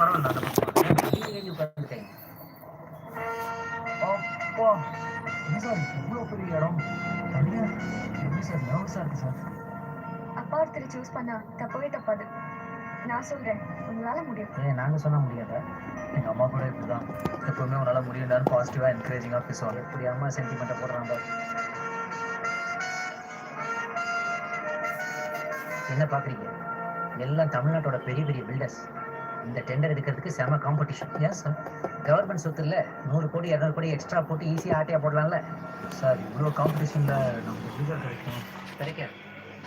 பரவாயில்ல அந்த பக்கம் அப்பா சார் இவ்வளோ பெரிய இடம். தனியா எப்படி சார் நர்வஸாக இருக்கு சார்? அப்பா ஒருத்தர் சூஸ் பண்ணா தப்பவே தப்பாது. நான் சொல்றேன் உங்களால முடியும். ஏன் நாங்கள் சொன்ன முடியாதா? எங்கள் அம்மா கூட இப்படி தான் எப்பவுமே உன்னால் முடியும்டான்னு பாசிட்டிவாக என்கரேஜிங்காக பேசுவாங்க. இப்படி அம்மா சென்டிமெண்ட்டை போடுறாங்க. என்ன பார்க்குறீங்க எல்லாம் தமிழ்நாட்டோட பெரிய பெரிய பில்டர்ஸ் இந்த டெண்டர் எடுக்கிறதுக்கு செம காம்படிஷன் ஏன் சார் கவர்மெண்ட் சொத்து இல்லை. நூறு கோடி இரநூறு கோடி எக்ஸ்ட்ரா போட்டு ஈஸியாக ஆட்டையாக போடலாம்ல? சார் இவ்வளோ காம்படிஷனில் நமக்கு எப்படி சார் கிடைக்கும்? கிடைக்காது.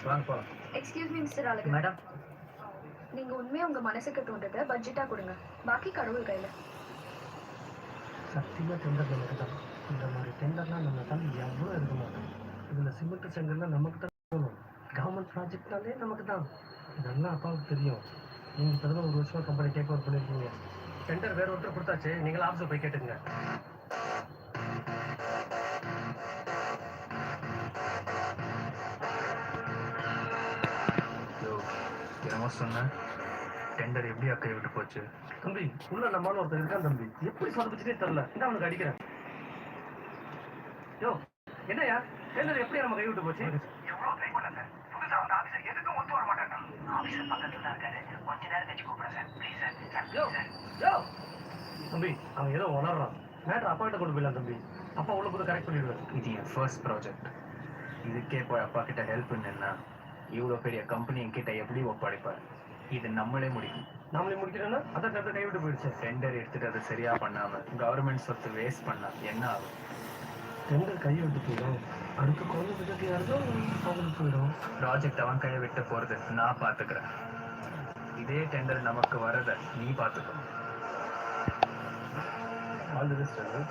வாங்க போகலாம் excuse me mister Azhagu madam நீங்க உண்மையா உங்க மனசுக்கு தோன்றத பட்ஜெட்டா கொடுங்க. பாக்கி கடவுள் கையில. சத்தியமாக டெண்டர் நமக்கு தான். இந்த மாதிரி டெண்டர்லாம் நம்ம தான் எவ்வளோ இருக்க மாட்டோம் இதில் சிமெண்ட் செங்கல்லாம் நமக்கு தான் போகணும் கவர்மெண்ட் ப்ராஜெக்ட்னாலே நமக்கு தான். இதெல்லாம் அப்பாவுக்கு தெரியும். நீங்கள் தான் ஒரு வருஷமாக கம்பெனி டேக் ஓவர் பண்ணியிருக்கீங்க டெண்டர் வேற ஒருத்தர் கொடுத்தாச்சு நீங்கள் ஆஃபீஸில் போய் கேட்டுங்க என்னமோ சொன்னேன் டெண்டர் எப்படி அக்கறை விட்டு போச்சு? தம்பி உள்ள நம்மளால ஒருத்தர் இருக்கான் தம்பி. எப்படி சொதப்பிச்சுட்டே தெரில என்ன அவனுக்கு அடிக்கிறேன். யோ என்னய்யா? டெண்டர் எப்படி நம்ம கை விட்டு போச்சு? எவ்வளோ ட்ரை பண்ணல தம்பி அவன் ஏதோ உணர்றான் மேட்ரு அப்பா கிட்ட கொண்டு போயிடலாம் தம்பி. அப்பா உள்ள போய் கரெக்ட் பண்ணிடுவார். இது என் ஃபர்ஸ்ட் ப்ராஜெக்ட் இதுக்கே போய் அப்பா கிட்ட ஹெல்ப் பண்ணா இவ்வளோ பெரிய கம்பெனி என்கிட்ட எப்படி ஒப்படைப்பார்? இது நம்மளே முடியும் நாமளே முடிக்கிறோன்னா அதான் கருத்தை கைவிட்டு போயிடுச்சு. டெண்டர் எடுத்துட்டு அதை சரியா பண்ணாம கவர்மெண்ட் சொத்து வேஸ்ட் பண்ணா என்ன ஆகும்? டெண்டர் கையை விட்டு போயிடும். அடுத்த குழந்தை விதத்து யாருதோ அவங்களுக்கு போயிடும். ப்ராஜெக்ட் அவன் கையை விட்டு போறது நான் பாத்துக்கிறேன் இதே டெண்டர் நமக்கு வரத நீ பாத்துக்கோ all the rest of it.